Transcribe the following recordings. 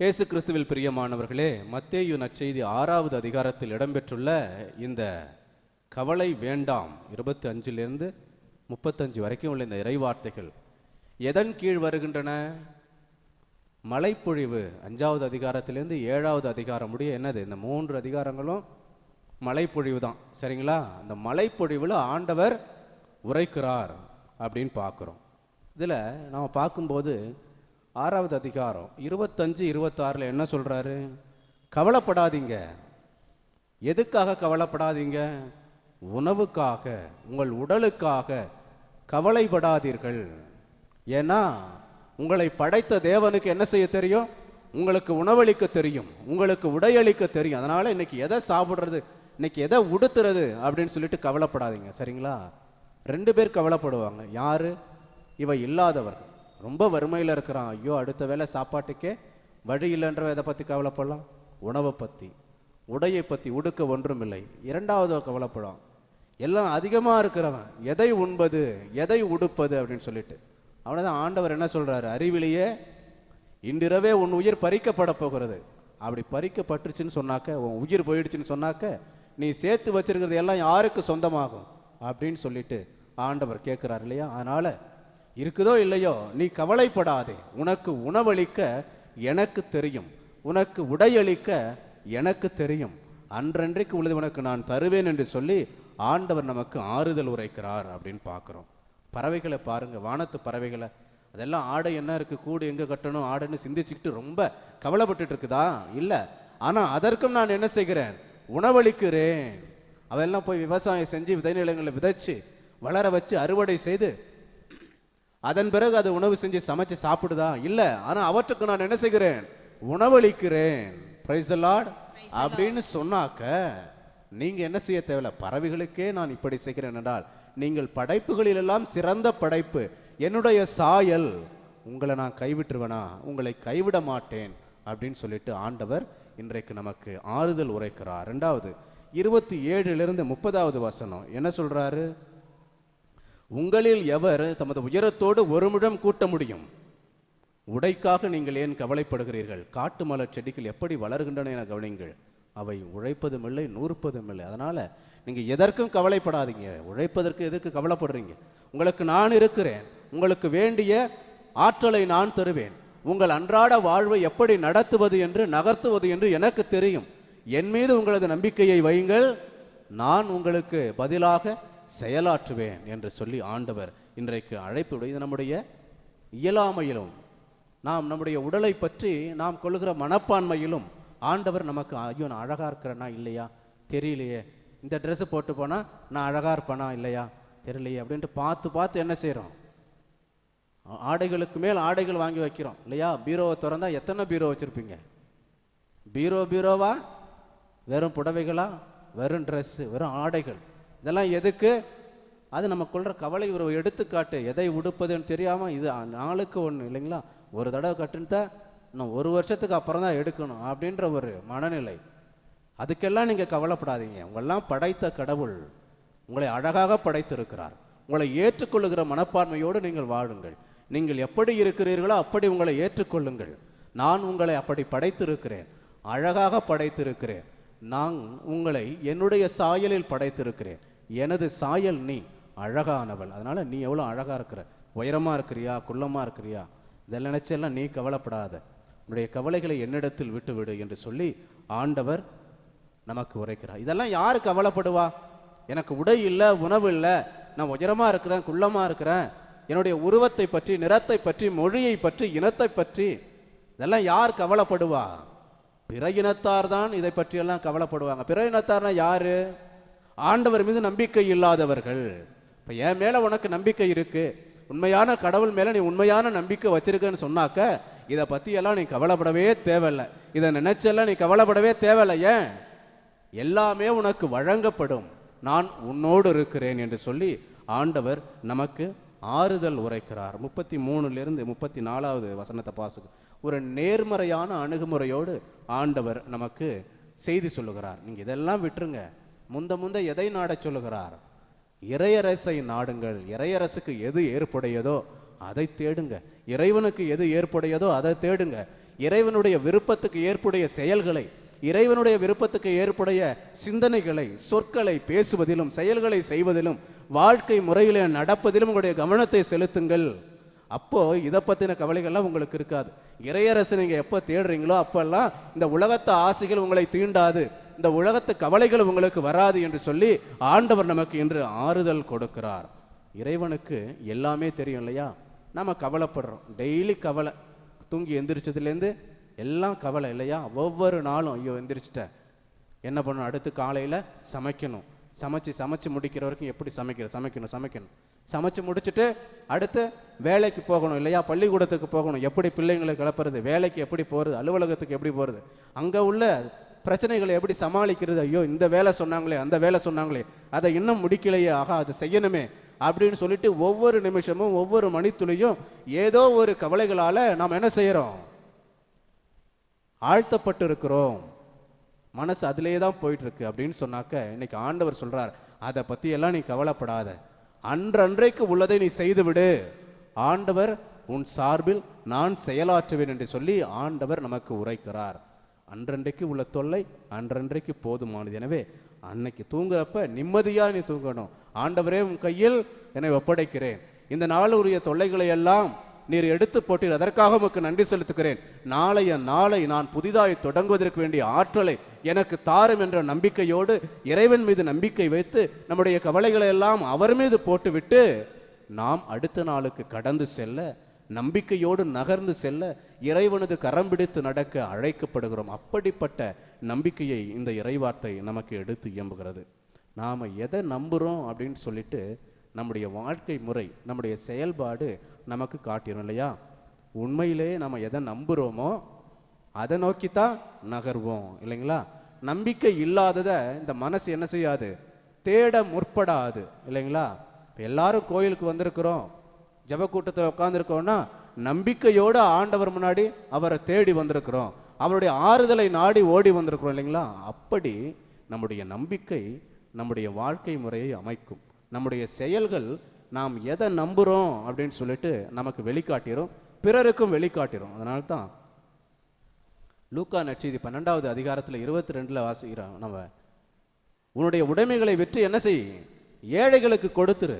இயேசு கிறிஸ்துவில் பிரியமானவர்களே மத்தேயு நற்செய்தி ஆறாவது அதிகாரத்தில் இடம்பெற்றுள்ள இந்த கவலை வேண்டாம் இருபத்தி அஞ்சிலிருந்து முப்பத்தஞ்சு வரைக்கும் உள்ள இந்த இறைவார்த்தைகள் எதன் கீழ் வருகின்றன? மழைப்பொழிவு அஞ்சாவது அதிகாரத்திலேருந்து ஏழாவது அதிகாரம் முடிய என்னது? இந்த மூன்று அதிகாரங்களும் மழைப்பொழிவு தான். சரிங்களா? அந்த மழைப்பொழிவில் ஆண்டவர் உரைக்கிறார் அப்படின்னு பார்க்குறோம். இதில் நாம் பார்க்கும்போது ஆறாவது அதிகாரம் இருபத்தஞ்சு இருபத்தாறில் என்ன சொல்கிறாரு கவலைப்படாதீங்க. எதுக்காக கவலைப்படாதீங்க? உணவுக்காக உங்கள் உடலுக்காக கவலைப்படாதீர்கள். ஏன்னா உங்களை படைத்த தேவனுக்கு என்ன செய்ய தெரியும்? உங்களுக்கு உணவளிக்க தெரியும். உங்களுக்கு உடையளிக்க தெரியும். அதனால் இன்னைக்கு எதை சாப்பிட்றது? இன்னைக்கு எதை உடுத்துறது? அப்படின்னு சொல்லிட்டு கவலைப்படாதீங்க. சரிங்களா? ரெண்டு பேர் கவலைப்படுவாங்க. யார்? இவை இல்லாதவர்கள். ரொம்ப வறுமையில் இருக்கிறான். ஐயோ அடுத்த வேளை சாப்பாட்டுக்கே வழி இல்லைன்ற எதை பற்றி கவலைப்படலாம்? உணவை பற்றி உடையை பற்றி உடுக்க ஒன்றுமில்லை இரண்டாவது கவலைப்படும் எல்லாம் அதிகமாக இருக்கிறவன். எதை உண்பது எதை உடுப்பது அப்படின்னு சொல்லிட்டு. அவனதான் ஆண்டவர் என்ன சொல்கிறாரு அறிவிலேயே இன்றிரவே உன் உயிர் பறிக்கப்பட போகிறது. அப்படி பறிக்கப்பட்டுருச்சுன்னு சொன்னாக்க உன் உயிர் போயிடுச்சுன்னு சொன்னாக்க நீ சேர்த்து வச்சிருக்கிறது எல்லாம் யாருக்கு சொந்தமாகும்? அப்படின்னு சொல்லிட்டு ஆண்டவர் கேட்குறாரு இல்லையா? அதனால் இருக்குதோ இல்லையோ நீ கவலைப்படாதே. உனக்கு உணவளிக்க எனக்கு தெரியும். உனக்கு உடையளிக்க எனக்கு தெரியும். அன்றன்றைக்கு உள்ளது உனக்கு நான் தருவேன் என்று சொல்லி ஆண்டவர் நமக்கு ஆறுதல் உரைக்கிறார் அப்படின்னு பார்க்குறோம். பறவைகளை பாருங்கள் வானத்து பறவைகளை. அதெல்லாம் ஆடை என்ன இருக்குது கூடு எங்கே கட்டணும்? ஆடைன்னு சிந்திச்சுக்கிட்டு ரொம்ப கவலைப்பட்டுட்டு இருக்குதா இல்லை. ஆனால் அதற்கும் நான் என்ன செய்கிறேன்? உணவளிக்கிறேன். அவெல்லாம் போய் விவசாயம் செஞ்சு விதை நிலங்களை விதைச்சு வளர வச்சு அறுவடை செய்து அதன் பிறகு அது உணவு செஞ்சு சமைச்சு சாப்பிடுதா? இல்ல. ஆனா அவற்றுக்கு நான் என்ன செய்கிறேன்? உணவளிக்கிறேன். பிரைஸ் லார்ட் அப்படின்னு சொன்னாக்க நீங்க என்ன செய்ய தேவையில்ல? பறவைகளுக்கே நான் இப்படி செய்கிறேன் என்றால் நீங்கள் படைப்புகளிலெல்லாம் சிறந்த படைப்பு என்னுடைய சாயல் உங்களை நான் கைவிட்டுருவேனா? உங்களை கைவிட மாட்டேன் அப்படின்னு சொல்லிட்டு ஆண்டவர் இன்றைக்கு நமக்கு ஆறுதல் உரைக்கிறார். ரெண்டாவது இருபத்தி ஏழிலிருந்து முப்பதாவது வசனம். என்ன சொல்றாரு? உங்களில் எவர் தமது உயரத்தோடு ஒருமிடம் கூட்ட முடியும்? உடைக்காக நீங்கள் ஏன் கவலைப்படுகிறீர்கள்? காட்டு மலர் செடிகள் எப்படி வளர்கின்றன என கவனிங்கள் அவை உழைப்பதும் இல்லை அதனால் இல்லை எதற்கும் கவலைப்படாதீங்க. உழைப்பதற்கு எதுக்கு கவலைப்படுறீங்க? உங்களுக்கு நான் இருக்கிறேன். உங்களுக்கு வேண்டிய ஆற்றலை நான் தருவேன். உங்கள் அன்றாட வாழ்வை எப்படி நடத்துவது என்று நகர்த்துவது என்று எனக்கு தெரியும். என் மீது உங்களது நம்பிக்கையை வையுங்கள். நான் உங்களுக்கு பதிலாக செயலாற்றுவேன் என்று சொல்லி ஆண்டவர் இன்றைக்கு அழைப்பு இது நம்முடைய இயலாமையிலும் நாம் நம்முடைய உடலை பற்றி நாம் கொள்கிற மனப்பான்மையிலும் ஆண்டவர் நமக்கு ஐயோ நான் அழகாக இருக்கிறேனா இல்லையா? தெரியலையே. இந்த ட்ரெஸ்ஸு போட்டு போனால் நான் அழகாக இருப்பேனா இல்லையா? தெரியலையே அப்படின்ட்டு பார்த்து பார்த்து என்ன செய்கிறோம் ஆடைகளுக்கு மேல் ஆடைகள் வாங்கி வைக்கிறோம் இல்லையா? பீரோவை திறந்தா எத்தனை பீரோ வச்சுருப்பீங்க? பீரோ பீரோவா? வெறும் புடவைகளா? வெறும் ட்ரெஸ்ஸு வெறும் ஆடைகள். இதெல்லாம் எதுக்கு? அது நம்ம கொள்கிற கவலை ஒரு எடுத்துக்காட்டு. எதை உடுப்பதுன்னு தெரியாமல் இது நாளுக்கு ஒன்று இல்லைங்களா? ஒரு தடவை கட்டுன்ட்டா இன்னும் ஒரு வருஷத்துக்கு அப்புறம் தான் எடுக்கணும் அப்படின்ற ஒரு மனநிலை. அதுக்கெல்லாம் நீங்கள் கவலைப்படாதீங்க. உங்களெல்லாம் படைத்த கடவுள் உங்களை அழகாக படைத்திருக்கிறார். உங்களை ஏற்றுக்கொள்ளுகிற மனப்பான்மையோடு நீங்கள் வாழுங்கள். நீங்கள் எப்படி இருக்கிறீர்களோ அப்படி உங்களை ஏற்றுக்கொள்ளுங்கள். நான் உங்களை அப்படி படைத்திருக்கிறேன். அழகாக படைத்திருக்கிறேன். நான் உங்களை என்னுடைய சாயலில் படைத்திருக்கிறேன். எனது சாயல் நீ அழகானவள். அதனால் நீ எவ்வளோ அழகாக இருக்கிற? உயரமாக இருக்கிறியா? குள்ளமாக இருக்கிறியா? இதெல்லாம் நினச்செல்லாம் நீ கவலைப்படாத. உன்னுடைய கவலைகளை என்னிடத்தில் விட்டுவிடு என்று சொல்லி ஆண்டவர் நமக்கு உரைக்கிறார். இதெல்லாம் யார் கவலைப்படுவா? எனக்கு உடை இல்லை உணவு இல்லை. நான் உயரமாக இருக்கிறேன் குள்ளமாக இருக்கிறேன். என்னுடைய உருவத்தை பற்றி நிறத்தை பற்றி மொழியை பற்றி இனத்தை பற்றி இதெல்லாம் யார் கவலைப்படுவா? பிற இனத்தார் தான் இதை பற்றியெல்லாம் கவலைப்படுவாங்க. பிற இனத்தார்னா யாரு? ஆண்டவர் மீது நம்பிக்கை இல்லாதவர்கள். இப்போ என் மேலே உனக்கு நம்பிக்கை இருக்குது உண்மையான கடவுள் மேலே நீ உண்மையான நம்பிக்கை வச்சிருக்கன்னு சொன்னாக்க இதை பற்றியெல்லாம் நீ கவலைப்படவே தேவையில்லை. இதை நினைச்செல்லாம் நீ கவலைப்படவே தேவையில்லை. ஏன்? எல்லாமே உனக்கு வழங்கப்படும். நான் உன்னோடு இருக்கிறேன் என்று சொல்லி ஆண்டவர் நமக்கு ஆறுதல் உரைக்கிறார். முப்பத்தி மூணுலேருந்து முப்பத்தி நாலாவது வசனத்தை பாசுக்கு ஒரு நேர்மறையான அணுகுமுறையோடு ஆண்டவர் நமக்கு செய்தி சொல்லுகிறார். நீங்கள் இதெல்லாம் விட்டுருங்க. முந்த முந்த எதை நாடச் சொல்லுகிறார்? இறையரசை நாடுங்கள். இறையரசுக்கு எது ஏற்புடையதோ அதை தேடுங்க. இறைவனுக்கு எது ஏற்புடையதோ அதை தேடுங்க. இறைவனுடைய விருப்பத்துக்கு ஏற்புடைய செயல்களை இறைவனுடைய விருப்பத்துக்கு ஏற்புடைய சிந்தனைகளை சொற்களை பேசுவதிலும் செயல்களை செய்வதிலும் வாழ்க்கை முறையிலே நடப்பதிலும் உங்களுடைய கவனத்தை செலுத்துங்கள். அப்போ இதை பற்றின கவலைகள்லாம் உங்களுக்கு இருக்காது. இறையரசு நீங்கள் எப்போ தேடுறீங்களோ அப்போல்லாம் இந்த உலகத்து ஆசைகள் உங்களை தீண்டாது. இந்த உலகத்து கவலைகள் உங்களுக்கு வராது என்று சொல்லி ஆண்டவர் நமக்கு இன்று ஆறுதல் கொடுக்கிறார். இறைவனுக்கு எல்லாமே தெரியும் இல்லையா? நம்ம கவலைப்படுறோம். டெய்லி கவலை. தூங்கி எந்திரிச்சதுலேருந்து எல்லாம் கவலை இல்லையா? ஒவ்வொரு நாளும் ஐயோ எந்திரிச்சிட்டேன் என்ன பண்ணணும்? அடுத்து காலையில் சமைக்கணும். சமைச்சு சமைச்சு முடிக்கிற வரைக்கும் எப்படி சமைக்கிற? சமைக்கணும் சமைக்கணும். சமைச்சு முடிச்சுட்டு அடுத்து வேலைக்கு போகணும் இல்லையா? பள்ளிக்கூடத்துக்கு போகணும். எப்படி பிள்ளைங்களை கிளப்புறது? வேலைக்கு எப்படி போகிறது அலுவலகத்துக்கு எப்படி போகிறது அங்கே உள்ள பிரச்சனைகளை எப்படி சமாளிக்கிறது? ஐயோ இந்த வேலை சொன்னாங்களே அந்த வேலை சொன்னாங்களே அதை இன்னும் முடிக்கலையே ஆகா அதை செய்யணுமே அப்படின்னு சொல்லிட்டு ஒவ்வொரு நிமிஷமும் ஒவ்வொரு மணித்துளியும் ஏதோ ஒரு கவலைகளால் நாம் என்ன செய்கிறோம் ஆழ்த்தப்பட்டு இருக்கிறோம் மனசு அதிலே தான் போயிட்டு இருக்கு அப்படின்னு சொன்னாக்க இன்னைக்கு ஆண்டவர் சொல்றார் அதை பற்றியெல்லாம் எல்லாம் நீ கவலைப்படாத. அன்றன்றைக்கு உள்ளதை நீ செய்துவிடு. ஆண்டவர் உன் சார்பில் நான் செயலாற்றுவேன் என்று சொல்லி ஆண்டவர் நமக்கு உரைக்கிறார். அன்றன்றைக்கு உள்ள தொல்லை அன்றன்றைக்கு போதுமானது. எனவே அன்னைக்கு தூங்குறப்ப நிம்மதியாக நீ தூங்கணும். ஆண்டவரே உன் கையில் என்னை ஒப்படைக்கிறேன். இந்த நாளுடைய தொல்லைகளை எல்லாம் நீர் எடுத்து போட்டீர் அதற்காக உமக்கு நன்றி செலுத்துகிறேன். நாளைய நாளை நான் புதிதாய் தொடங்குவதற்கு வேண்டிய ஆற்றலை எனக்கு தாரும் என்ற நம்பிக்கையோடு இறைவன் மீது நம்பிக்கை வைத்து நம்முடைய கவலைகளை எல்லாம் அவர் மீது போட்டுவிட்டு நாம் அடுத்த நாளுக்கு கடந்து செல்ல நம்பிக்கையோடு நகர்ந்து செல்ல இறைவனது கரம் பிடித்து நடக்க அழைக்கப்படுகிறோம். அப்படிப்பட்ட நம்பிக்கையை இந்த இறைவார்த்தை நமக்கு எடுத்து இயம்புகிறது. நாம் எதை நம்புகிறோம் அப்படின்னு சொல்லிட்டு நம்முடைய வாழ்க்கை முறை நம்முடைய செயல்பாடு நமக்கு காட்டிடும் இல்லையா? உண்மையிலே நம்ம எதை நம்புகிறோமோ அதை நோக்கித்தான் நகர்வோம் இல்லைங்களா? நம்பிக்கை இல்லாததை இந்த மனசு என்ன செய்யாது? தேட முற்படாது இல்லைங்களா? இப்போ எல்லாரும் கோயிலுக்கு வந்திருக்கிறோம். ஜெப கூட்டத்தில் உட்காந்துருக்கோம்னா நம்பிக்கையோடு ஆண்டவர் முன்னாடி அவரை தேடி வந்திருக்கிறோம். அவருடைய ஆறுதலை நாடி ஓடி வந்திருக்கிறோம் இல்லைங்களா? அப்படி நம்முடைய நம்பிக்கை நம்முடைய வாழ்க்கை முறையை அமைக்கும். நம்முடைய செயல்கள் நாம் எதை நம்புகிறோம் அப்படின்னு சொல்லிட்டு நமக்கு வெளிக்காட்டிடும் பிறருக்கும் வெளிக்காட்டிரும். அதனால தான் லூக்கா நற்செய்தி பன்னெண்டாவது அதிகாரத்தில் இருபத்தி ரெண்டில் வாசிக்கிறோம். நம்ம உன்னுடைய உடைமைகளை விற்று என்ன செய்? ஏழைகளுக்கு கொடுத்துரு.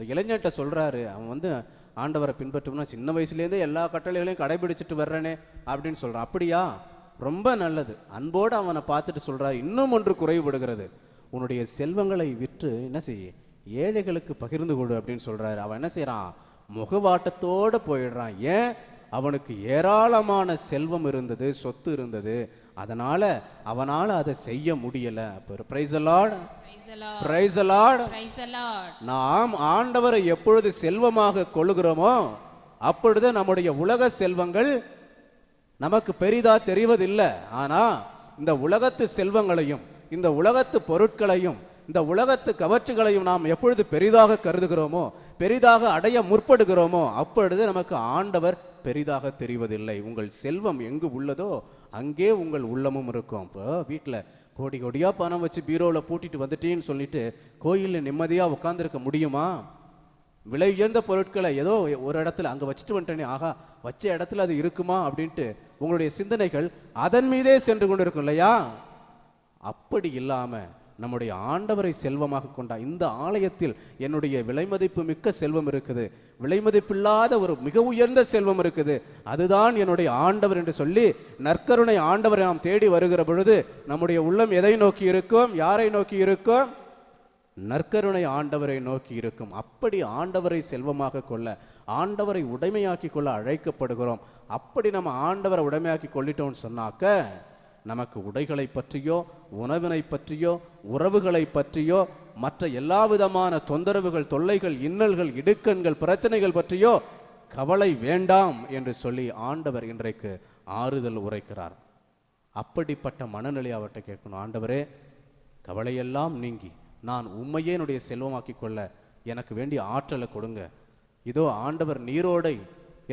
இந்த இளைஞர்கிட்ட சொல்கிறாரு அவன் வந்து ஆண்டவரை பின்பற்றோம்னா சின்ன வயசுலேருந்தே எல்லா கட்டளைகளையும் கடைபிடிச்சிட்டு வர்றனே அப்படின்னு சொல்கிறான் அப்படியா? ரொம்ப நல்லது. அன்போடு அவனை பார்த்துட்டு சொல்கிறார் இன்னும் ஒன்று குறைவுபடுகிறது. உன்னுடைய செல்வங்களை விற்று என்ன செய்ய? ஏழைகளுக்கு பகிர்ந்து கொடு அப்படின்னு சொல்கிறாரு அவன் என்ன செய்கிறான் முகவாட்டத்தோடு போயிடுறான். ஏன்? அவனுக்கு ஏராளமான செல்வம் இருந்தது சொத்து இருந்தது. அதனால் அவனால் அதை செய்ய முடியலை. Praise Lord Praise. பிரைஸ். நாம் ஆண்டவரை எப்பொழுது செல்வமாக கொள்ளுகிறோமோ அப்பொழுது நம்முடைய உலக செல்வங்கள் நமக்கு பெரிதா தெரிவதில்லை. ஆனா இந்த உலகத்து செல்வங்களையும் இந்த உலகத்து பொருட்களையும் இந்த உலகத்து கவர்ச்சிகளையும் நாம் எப்பொழுது பெரிதாக கருதுகிறோமோ பெரிதாக அடைய முற்படுகிறோமோ அப்பொழுது நமக்கு ஆண்டவர் பெரிதாக தெரிவதில்லை. உங்கள் செல்வம் எங்கு உள்ளதோ அங்கே உங்கள் உள்ளமும் இருக்கும். இப்போ வீட்டில் கோடி கோடியாக பணம் வச்சு பீரோவில் பூட்டிட்டு வந்துட்டேன்னு சொல்லிட்டு கோயிலில் நிம்மதியாக உட்காந்துருக்க முடியுமா? விலை உயர்ந்த பொருட்களை ஏதோ ஒரு இடத்துல அங்கே வச்சுட்டு வந்துட்டேனே ஆகா வச்ச இடத்துல அது இருக்குமா அப்படின்ட்டு உங்களுடைய சிந்தனைகள் அதன் மீதே சென்று கொண்டு இருக்கும் இல்லையா? அப்படி இல்லாமல் நம்முடைய ஆண்டவரை செல்வமாக கொண்டா இந்த ஆலயத்தில் என்னுடைய விலைமதிப்பு மிக்க செல்வம் இருக்குது. விலைமதிப்பில்லாத ஒரு மிக உயர்ந்த செல்வம் இருக்குது. அதுதான் என்னுடைய ஆண்டவர் என்று சொல்லி நற்கருணை ஆண்டவரை நாம் தேடி வருகிற பொழுது நம்முடைய உள்ளம் எதை நோக்கி இருக்கும்? யாரை நோக்கி இருக்கும்? நற்கருணை ஆண்டவரை நோக்கி இருக்கும். அப்படி ஆண்டவரை செல்வமாக கொள்ள ஆண்டவரை உடைமையாக்கி கொள்ள அழைக்கப்படுகிறோம். அப்படி நம்ம ஆண்டவரை உடைமையாக்கி கொள்ளிட்டோம்னு சொன்னாக்க நமக்கு உடைகளை பற்றியோ உணவினை பற்றியோ உறவுகளை பற்றியோ மற்ற எல்லா விதமான தொந்தரவுகள் தொல்லைகள் இன்னல்கள் இடுக்கண்கள் பிரச்சனைகள் பற்றியோ கவலை வேண்டாம் என்று சொல்லி ஆண்டவர் இன்றைக்கு ஆறுதல் உரைக்கிறார். அப்படிப்பட்ட மனநிலை அவர்கிட்ட கேட்கணும். ஆண்டவரே கவலையெல்லாம் நீங்கி நான் உண்மையே என்னுடைய செல்வமாக்கி கொள்ள எனக்கு வேண்டிய ஆற்றலை கொடுங்க. இதோ ஆண்டவர் நீரோடை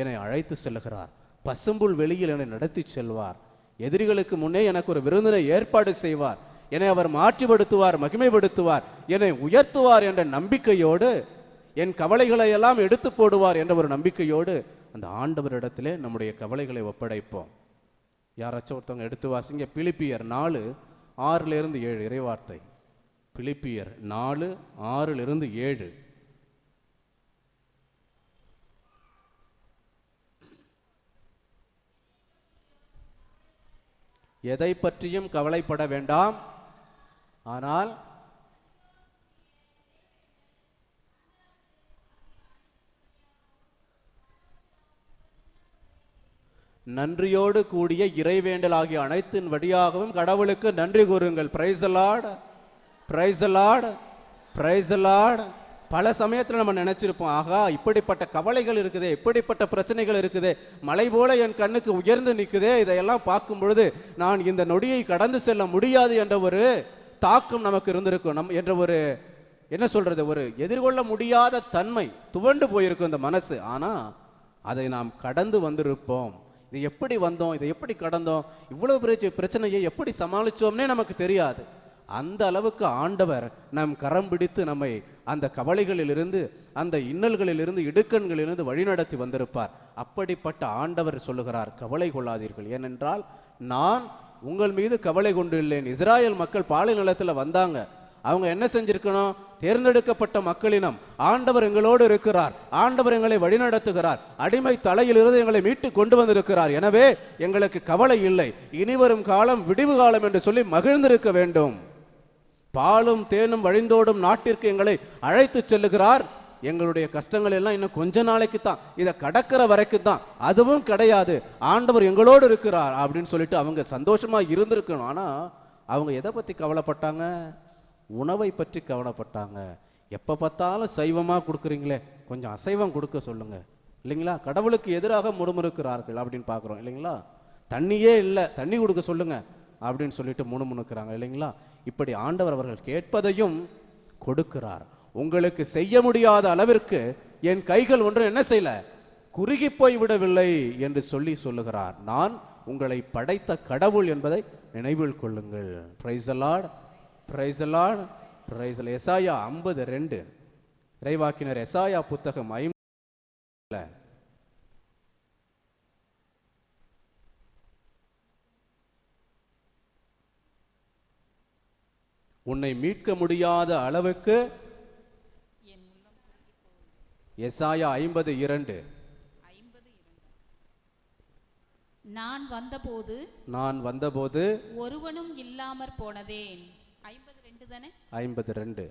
என்னை அழைத்து செல்லுகிறார். பசும்புல் வெளியில் என்னை நடத்தி செல்வார். எதிரிகளுக்கு முன்னே எனக்கு ஒரு விருந்தினை ஏற்பாடு செய்வார். என்னை அவர் மாற்றிப்படுத்துவார் மகிமைப்படுத்துவார் என்னை உயர்த்துவார் என்ற நம்பிக்கையோடு என் கவலைகளை எல்லாம் எடுத்து போடுவார் என்ற ஒரு நம்பிக்கையோடு அந்த ஆண்டவரிடத்திலே நம்முடைய கவலைகளை ஒப்படைப்போம். யாராச்சும் ஒருத்தவங்க எடுத்து வாசிங்க பிலிப்பியர் நாலு ஆறிலிருந்து ஏழு இறைவார்த்தை. பிலிப்பியர் நாலு ஆறிலிருந்து ஏழு. எதை பற்றியும் கவலைப்பட வேண்டாம். ஆனால் நன்றியோடு கூடிய இறைவேண்டல் ஆகிய அனைத்தின் வழியாகவும் கடவுளுக்கு நன்றி கூறுங்கள். Praise Lord praise Lord praise பல சமயத்தில் நம்ம நினச்சிருப்போம் ஆகா இப்படிப்பட்ட கவலைகள் இருக்குதே இப்படிப்பட்ட பிரச்சனைகள் இருக்குதே மலை போல என் கண்ணுக்கு உயர்ந்து நிற்குதே இதையெல்லாம் பார்க்கும் பொழுது நான் இந்த நொடியை கடந்து செல்ல முடியாது என்ற ஒரு தாக்கம் நமக்கு இருந்திருக்கும். நம் என்ற ஒரு என்ன சொல்கிறது ஒரு எதிர்கொள்ள முடியாத தன்மை துவண்டு போயிருக்கும் இந்த மனசு. ஆனால் அதை நாம் கடந்து வந்திருப்போம். இது எப்படி வந்தோம் இதை எப்படி கடந்தோம் இவ்வளவு பெரிய பிரச்சனையை எப்படி சமாளித்தோம்னே நமக்கு தெரியாது. அந்த அளவுக்கு ஆண்டவர் நம் கரம் பிடித்து நம்மை அந்த கவலைகளிலிருந்து அந்த இன்னல்களிலிருந்து இடுக்கண்களிலிருந்து வழிநடத்தி வந்திருப்பார். அப்படிப்பட்ட ஆண்டவர் சொல்லுகிறார் கவலை கொள்ளாதீர்கள். ஏனென்றால் நான் உங்கள் மீது கவலை கொண்டுள்ளேன் இஸ்ராயல் மக்கள் பாலை நிலத்தில் வந்தாங்க. அவங்க என்ன செஞ்சிருக்கணும்? தேர்ந்தெடுக்கப்பட்ட மக்களினம். ஆண்டவர் எங்களோடு இருக்கிறார். ஆண்டவர் எங்களை வழிநடத்துகிறார். அடிமை தலையிலிருந்து எங்களை மீட்டு கொண்டு வந்திருக்கிறார். எனவே எங்களுக்கு கவலை இல்லை. இனிவரும் காலம் விடிவு காலம் என்று சொல்லி மகிழ்ந்திருக்க வேண்டும். பாலும் தேனும் வழிந்தோடும் நாட்டிற்கு எங்களை அழைத்து செல்லுகிறார். எங்களுடைய கஷ்டங்கள் எல்லாம் இன்னும் கொஞ்ச நாளைக்கு தான். இதை கடக்கிற வரைக்கும் தான். அதுவும் கிடையாது. ஆண்டவர் எங்களோடு இருக்கிறார் அப்படின்னு சொல்லிட்டு அவங்க சந்தோஷமா இருந்திருக்கணும். ஆனா அவங்க எதை பத்தி கவலைப்பட்டாங்க? உணவை பற்றி கவலைப்பட்டாங்க. எப்போ பார்த்தாலும் சைவமாக கொடுக்குறீங்களே கொஞ்சம் அசைவம் கொடுக்க சொல்லுங்க. இல்லைங்களா? கடவுளுக்கு எதிராக முணுமுணுக்கிறார்கள் அப்படின்னு பார்க்குறோம். இல்லைங்களா? தண்ணியே இல்லை. தண்ணி கொடுக்க சொல்லுங்க அப்படின்னு சொல்லிட்டு முணுமுணுக்கிறாங்க. இல்லைங்களா? இப்படி ஆண்டவர் அவர்கள் கேட்பதையும் கொடுக்கிறார். உங்களுக்கு செய்ய முடியாத அளவிற்கு என் கைகள் ஒன்றும் என்ன செய்யல? குறுகி போய் விடவில்லை என்று சொல்லி சொல்லுகிறார். நான் உங்களை படைத்த கடவுள் என்பதை நினைவில் கொள்ளுங்கள். பிரைசலாட் பிரைசலாட் பிரைசல் எசாயா ஐம்பது ரெண்டு. இறைவாக்கினர் எசாயா புத்தகம் ஐம்பது. உன்னை மீட்க முடியாத அளவுக்கு எசாயா ஐம்பது இரண்டு. நான் வந்தபோது நான் வந்தபோது ஒருவனும் இல்லாமற் போனதேன். ஐம்பது ரெண்டு தானே? ஐம்பது ரெண்டு.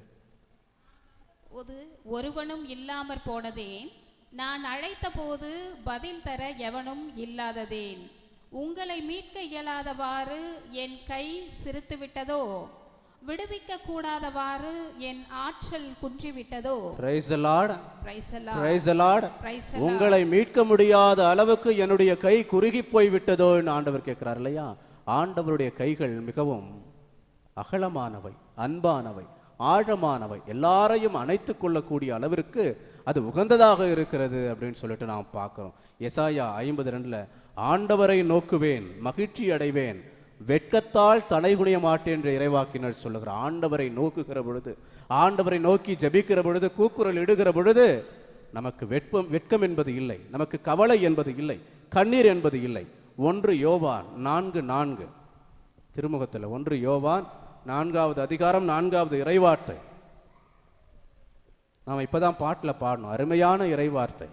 ஒரு ஒருவனும் இல்லாமற் போனதேன். நான் அழைத்தபோது பதில் தர எவனும் இல்லாததேன். உங்களை மீட்க இயலாதவாறு என் கை சிறுத்து விட்டதோ விடுவிக்க கூடாதவாறு என் ஆற்றல் குன்றிவிட்டதோ? பிரைஸ் லார்ட் பிரைசலா பிரைஸ் லார்ட் பிரைசலா உங்களை மீட்க முடியாத அளவுக்கு என்னுடைய கை குறுகி போய் விட்டதோ என்று ஆண்டவர் கேட்கிறார் இல்லையா? ஆண்டவருடைய கைகள் மிகவும் அகலமானவை அன்பானவை ஆழமானவை. எல்லாரையும் அணைத்து கொள்ளக்கூடிய அளவிற்கு அது உகந்ததாக இருக்கிறது அப்படின்னு சொல்லிட்டு நாம் பார்க்கிறோம். எசாயா ஐம்பது ரெண்டுல ஆண்டவரை நோக்குவேன் மகிழ்ச்சி அடைவேன் வெட்கத்தால் தலைகுனிய மாட்டேன் என்று இறைவாக்கினர் சொல்லுகிறார் ஆண்டவரை நோக்குகிற பொழுது ஆண்டவரை நோக்கி ஜெபிக்கிற பொழுது கூக்குரல் இடுகிற பொழுது நமக்கு வெட்பம் வெட்கம் என்பது இல்லை. நமக்கு கவலை என்பது இல்லை. கண்ணீர் என்பது இல்லை. ஒன்று யோவான் நான்கு நான்கு. திருமுகத்தில் ஒன்று யோவான் நான்காவது அதிகாரம் நான்காவது இறைவார்த்தை. நாம் இப்பதான் பாட்டில் பாடணும். அருமையான இறைவார்த்தை.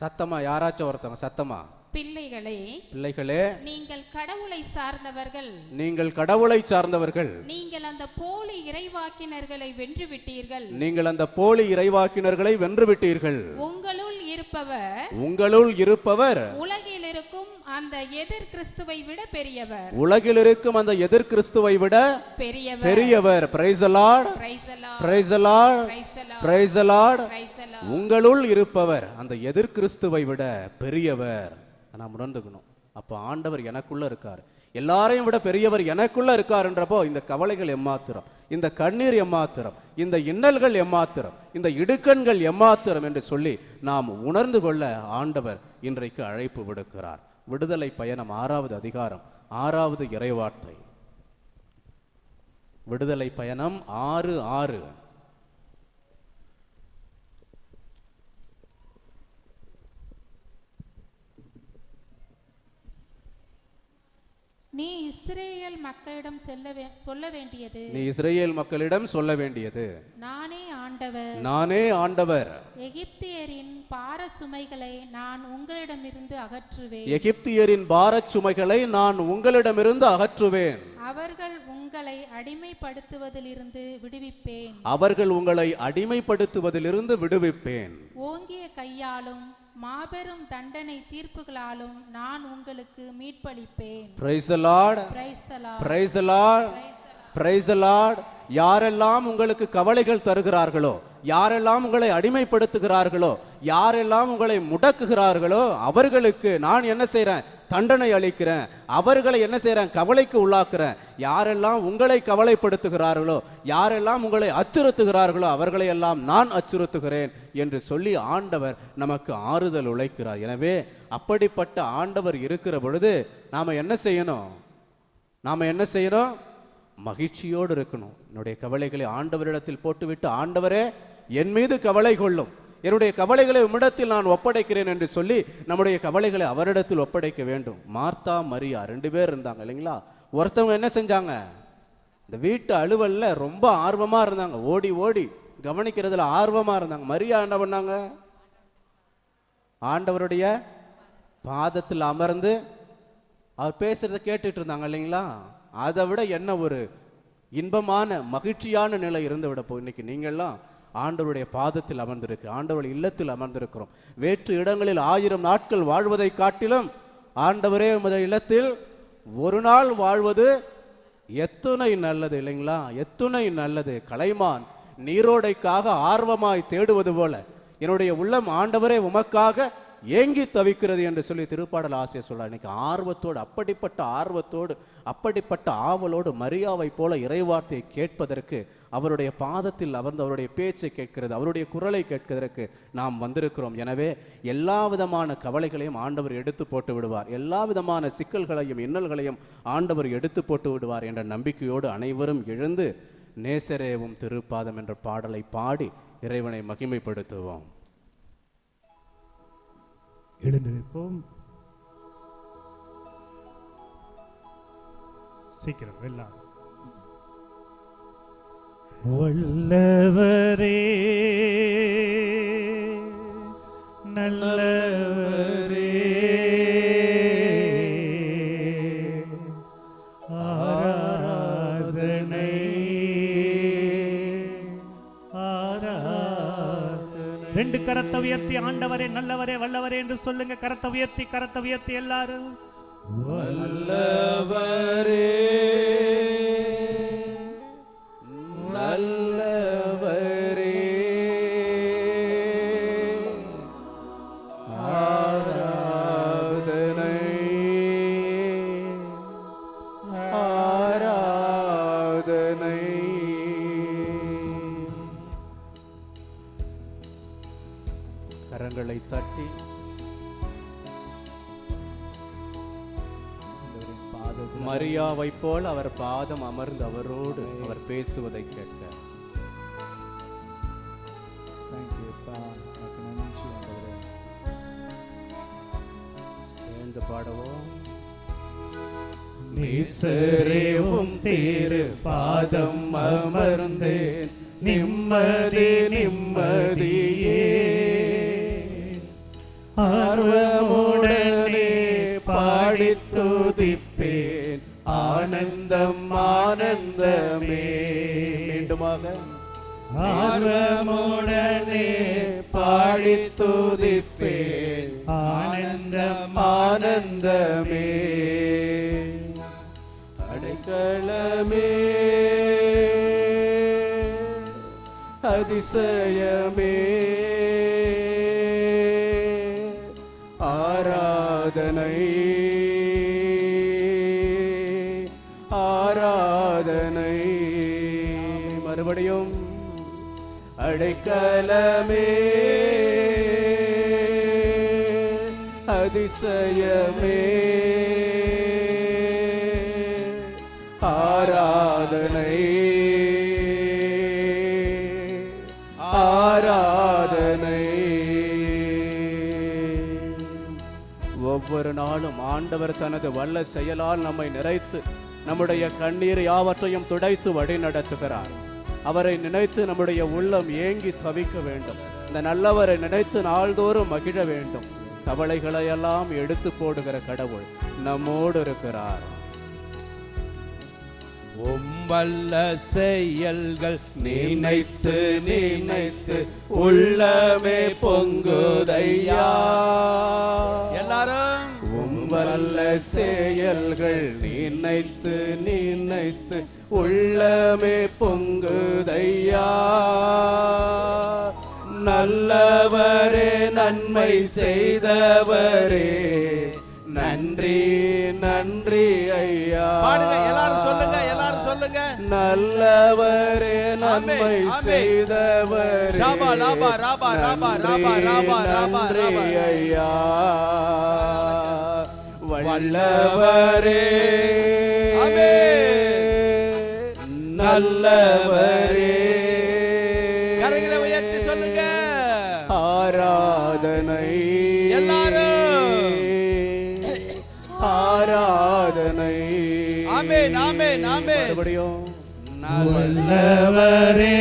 சத்தமா? யாராச்சும் ஒருத்தவங்க சத்தமா? பிள்ளைகளே பிள்ளைகளே நீங்கள் கடவுளை சார்ந்தவர்கள். நீங்கள் கடவுளை சார்ந்தவர்கள். நீங்கள் அந்த போலி இறைவாக்கினர்களை வென்று விட்டீர்கள் நீங்கள் அந்த போலி இறைவாக்கினர்களை வென்று விட்டீர்கள் உங்களுள் இருப்பவர் உங்களுள் இருப்பவர் உலகில் இருக்கும் அந்த எதிர் கிறிஸ்துவை விட பெரியவர். உலகில் இருக்கும் அந்த எதிர் கிறிஸ்துவை விட பெரியவர். பெரியவர். பிரைஸ் லார்ட் பிரைசலா பிரைஸ் லார்ட் பிரைசலா பிரைஸ் லார்ட் பிரைசலா உங்களுள் இருப்பவர் அந்த எதிர் கிறிஸ்துவை விட பெரியவர். நான் உணர்ந்துக்கணும். அப்போ ஆண்டவர் எனக்குள்ள இருக்கார். எல்லாரையும் விட பெரியவர் எனக்குள்ள இருக்காருன்றப்போ இந்த கவலைகள் எம்மாத்திரம்? இந்த கண்ணீர் எம்மாத்திரம்? இந்த இன்னல்கள் எம்மாத்திரம்? இந்த இடுக்கண்கள் எம்மாத்திரம் என்று சொல்லி நாம் உணர்ந்து கொள்ள ஆண்டவர் இன்றைக்கு அழைப்பு விடுக்கிறார். விடுதலை பயணம் ஆறாவது அதிகாரம் ஆறாவது இறைவார்த்தை. விடுதலை பயணம் ஆறு ஆறு. நீ இஸ்ரேல் மக்களிடம் செல்ல சொல்ல வேண்டியது. நீ இஸ்ரேல் மக்களிடம் சொல்ல வேண்டியது. நானே ஆண்டவர். நானே ஆண்டவர். எகிப்தியரின் பார சுமைகளை நான் உங்களிடமிருந்து அகற்றுவேன். எகிப்தியரின் பாரச் சுமைகளை நான் உங்களிடமிருந்து அகற்றுவேன். அவர்கள் உங்களை அடிமைப்படுத்துவதிலிருந்து விடுவிப்பேன். அவர்கள் உங்களை அடிமைப்படுத்துவதிலிருந்து விடுவிப்பேன். ஓங்கிய கையாலும் மாபெரும் தண்டனை தீர்ப்புகளாலும் நான் உங்களுக்கு மீட்பளிப்பேன். Praise the Lord. Praise the Lord. Praise the Lord. Praise the Lord. யாரெல்லாம் உங்களுக்கு கவலைகள் தருகிறார்களோ யாரெல்லாம் உங்களை அடிமைப்படுத்துகிறார்களோ யாரெல்லாம் உங்களை முடக்குகிறார்களோ அவர்களுக்கு நான் என்ன செய்றேன்? தண்டனை அளிக்கிறேன். அவர்களை என்ன செய்கிறேன் கவலைக்கு உள்ளாக்குறேன். யாரெல்லாம் உங்களை கவலைப்படுத்துகிறார்களோ யாரெல்லாம் உங்களை அச்சுறுத்துகிறார்களோ அவர்களை எல்லாம் நான் அச்சுறுத்துகிறேன் என்று சொல்லி ஆண்டவர் நமக்கு ஆறுதல் உழைக்கிறார். எனவே அப்படிப்பட்ட ஆண்டவர் இருக்கிற பொழுது நாம் என்ன செய்யணும்? நாம் என்ன செய்யணும்? மகிழ்ச்சியோடு இருக்கணும். என்னுடைய கவலைகளை ஆண்டவரிடத்தில் போட்டுவிட்டு ஆண்டவரே என் மீது கவலை கொள்ளும். என்னுடைய கவலைகளை உம்மிடத்தில் நான் ஒப்படைக்கிறேன் என்று சொல்லி நம்முடைய கவலைகளை அவரிடத்தில் ஒப்படைக்க வேண்டும். மார்த்தா மரியா ரெண்டு பேர் இருந்தாங்க இல்லைங்களா? ஒருத்தவங்க என்ன செஞ்சாங்க? இந்த வீட்டு அலுவலில் ரொம்ப ஆர்வமாக இருந்தாங்க. ஓடி ஓடி கவனிக்கிறதுல ஆர்வமாக இருந்தாங்க. மரியா என்ன பண்ணாங்க? ஆண்டவருடைய பாதத்தில் அமர்ந்து அவர் பேசுறத கேட்டுட்டு இருந்தாங்க இல்லைங்களா? அதை விட என்ன ஒரு இன்பமான மகிழ்ச்சியான நிலை இருந்து விட போ இன்னைக்கு நீங்கள்லாம் ஆண்டவருடைய பாதத்தில் அமர்ந்திருக்கு ஆண்டவருடைய இல்லத்தில் அமர்ந்திருக்கிறோம். வேற்று இடங்களில் ஆயிரம் நாட்கள் வாழ்வதை காட்டிலும் ஆண்டவரே உமது இல்லத்தில் ஒரு நாள் வாழ்வது எத்துணை நல்லது இல்லைங்களா? எத்துணை நல்லது. கலைமான் நீரோடைக்காக ஆர்வமாய் தேடுவது போல. என்னுடைய உள்ளம் ஆண்டவரே உமக்காக ஏங்கி தவிக்கிறது என்று சொல்லி திருப்பாடல் ஆசிரியர் சொல்கிறார் இன்னைக்கு ஆர்வத்தோடு அப்படிப்பட்ட ஆர்வத்தோடு அப்படிப்பட்ட ஆவலோடு மரியாவை போல இறைவார்த்தையை கேட்பதற்கு அவருடைய பாதத்தில் அமர்ந்து அவருடைய பேச்சை கேட்கிறது அவருடைய குரலை கேட்கிறதற்கு நாம் வந்திருக்கிறோம். எனவே எல்லா விதமான கவலைகளையும் ஆண்டவர் எடுத்து போட்டு விடுவார். எல்லா விதமான சிக்கல்களையும் இன்னல்களையும் ஆண்டவர் எடுத்து போட்டு விடுவார் என்ற நம்பிக்கையோடு அனைவரும் எழுந்து நேசரேவும் திருப்பாதம் என்ற பாடலை பாடி இறைவனை மகிமைப்படுத்துவோம். எழுந்து நிற்போம் சீக்கிரம் எல்லாம். வல்லவரே நல்லவரே. ரெண்டு கரத்தை உயர்த்தி ஆண்டவரே நல்லவரே வல்லவரே என்று சொல்லுங்க. கரத்தை உயர்த்தி கரத்தை உயர்த்தி எல்லாரும். நல்லவரே பாதம் அமர்ந்து அவரோடு அவர் பேசுவதை கேட்க சேர்ந்து பாடவும். நேசரேவும் திரு பாதம் அமர்ந்தேன். நிம்மதி நிம்மதியே. ஆர்வமுடனே பாடித் துதிப்பேன். ஆனந்தம் ஆனந்தமே மீண்டுமாக ஆர்வமுடனே பாடி துதிப்பேன். ஆனந்தம் ஆனந்தமே. அடைக்கலமே. அதிசயமே. ஆராதனை அடைக்கலமே அதிசயமே. ஆராதனை. ஆராதனை. ஒவ்வொரு நாளும் ஆண்டவர் தனது வல்ல செயலால் நம்மை நிறைத்து நம்முடைய கண்ணீர் யாவற்றையும் துடைத்து வழி நடத்துகிறார் அவரை நினைத்து நம்முடைய உள்ளம் ஏங்கி தவிக்க வேண்டும். இந்த நல்லவரை நினைத்து நாள்தோறும் மகிழ வேண்டும். கவலைகளை எல்லாம் எடுத்து போடுகிற கடவுள் நம்மோடு இருக்கிறார். உம்பல்ல செயல்கள் நினைத்து நினைத்து உள்ளமே பொங்குதையா. எல்லாரும் உம்பல்ல செயல்கள் நினைத்து நினைத்து உள்ளமே பொங்குதையா. நல்லவரே நன்மை செய்தவரே. நன்றி நன்றி ஐயா. எல்லாரும் சொல்லுங்க எல்லாரும் சொல்லுங்க. நல்லவரே நன்மை. செய்தவரே. ஷாபா, லாபா, ராபா, ராபா, ராபா, ராபா, ராபா, நன்றி ராபா. ஐயா. வல்லவரே. நல்லவரே கரங்களை உயர்த்தி சொல்லுங்க. ஆராதனை. எல்லாரும். ஆராதனை. ஆமென், ஆமென், ஆமென். மறுபடியும். நல்லவரே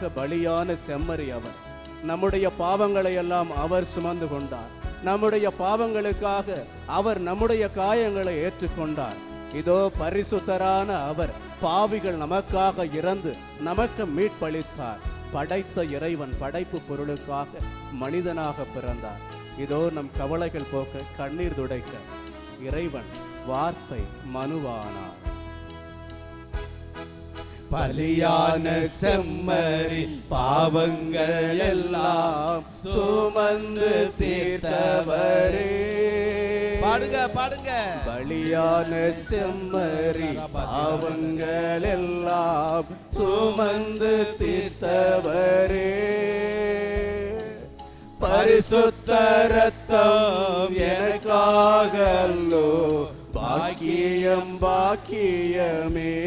நமக்காக பலியான செம்மறி அவர். நம்முடைய பாவங்களை எல்லாம் அவர் சுமந்து கொண்டார். நம்முடைய பாவங்களுக்காக அவர் நம்முடைய காயங்களை ஏற்றுக்கொண்டார். இதோ பரிசுத்தரான அவர் பாவிகள் நமக்காக இறந்து நமக்கு மீட்பளித்தார். படைத்த இறைவன் படைப்பு பொருளுக்காக மனிதனாக பிறந்தார். இதோ நம் கவலைகள் போக்க கண்ணீர் துடைக்க. இறைவன் வார்த்தை மனுவானார். பலியான செம்மறி பாவங்கள் எல்லாம் சுமந்து தீர்த்தவரே. பாடுங்க பாடுங்க. பலியான செம்மறி பாவங்கள் எல்லாம் சுமந்து தீர்த்தவரே. பரிசுத்த ரத்தம் எனக்காக அல்லோ பாக்கியம் பாக்கியமே.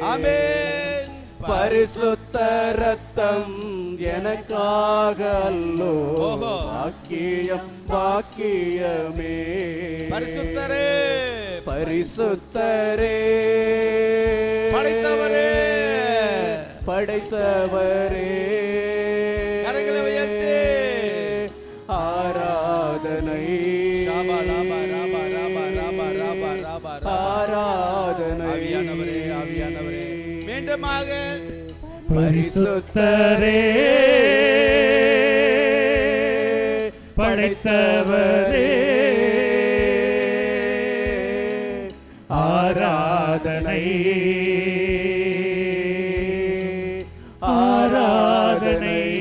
ஆமென். பரிசுத்த ரத்தம் எனக்காக அல்லோ. பாக்கியம் பாக்கியமே. பரிசுத்தரே. பரிசுத்தரே. படைத்தவரே. படைத்தவரே. பரிசுத்தரே. படைத்தவரே. ஆராதனை. ஆராதனை.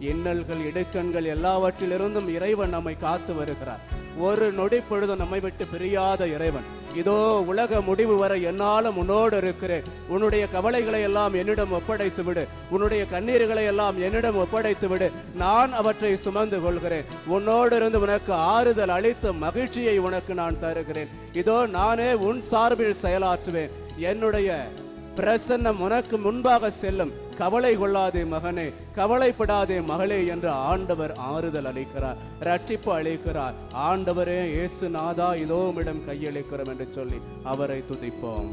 இன்னல்கள் இடுக்கண்கள் எல்லாவற்றிலிருந்தும் இறைவன் நம்மை காத்து வருகிறார். ஒரு நொடி பொழுது நம்மை விட்டு பிரியாத இறைவன். இதோ உலக முடிவு வரை என்னாலும் உன்னோடு இருக்கிறேன். உன்னுடைய கவலைகளை எல்லாம் என்னிடம் ஒப்படைத்து விடு. உன்னுடைய கண்ணீர்களை எல்லாம் என்னிடம் ஒப்படைத்து விடு. நான் அவற்றை சுமந்து கொள்கிறேன். உன்னோடு இருந்து உனக்கு ஆறுதல் அளித்து மகிழ்ச்சியை உனக்கு நான் தருகிறேன். இதோ நானே உன் சார்பில் செயலாற்றுவேன். என்னுடைய பிரசன்னம் உனக்கு முன்பாக செல்லும். கவலை கொள்ளாதே மகனே கவலைப்படாதே மகளே என்று ஆண்டவர் ஆறுதல் அளிக்கிறார் ரட்சிப்பு அளிக்கிறார். ஆண்டவரே இயேசு நாதா இதோ உம்மிடம் கையளிக்கிறோம் என்று சொல்லி அவரை துதிப்போம்.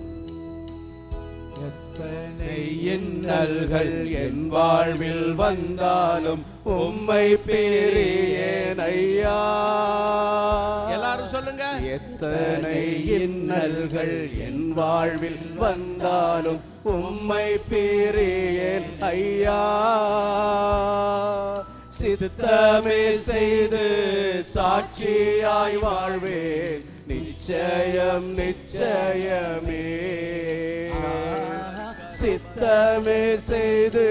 எத்தனை இன்னல்கள் என் வாழ்வில் வந்தாலும் உம்மை பேரியேன் ஐயா? எத்தனை இன்னல்கள் என் வாழ்வில் வந்தாலும் உம்மை பேரியேன் ஐயா. சித்தமே செய்து சாட்சியாய் வாழ்வேன் நிச்சயம் நிச்சயமே. சித்தமே செய்து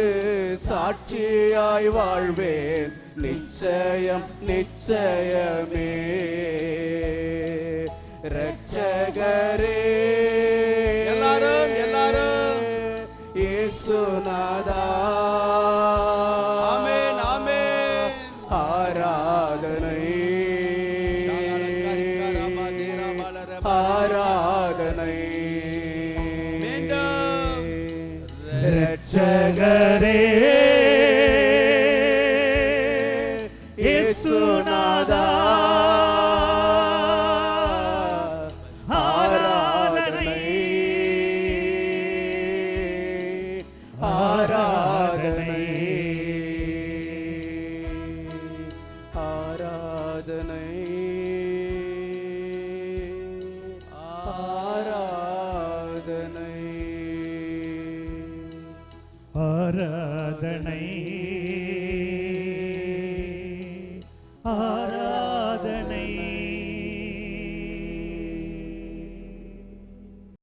சாட்சியாய் வாழ்வேன் நிச்சயம் நிச்சயமே. ரட்சகரே எல்லாரும் எல்லாரும். இயேசுநாதா. ஆமென் ஆமென். ஆராதனை. ஆராதனை. வேண்டும் ரட்சகரே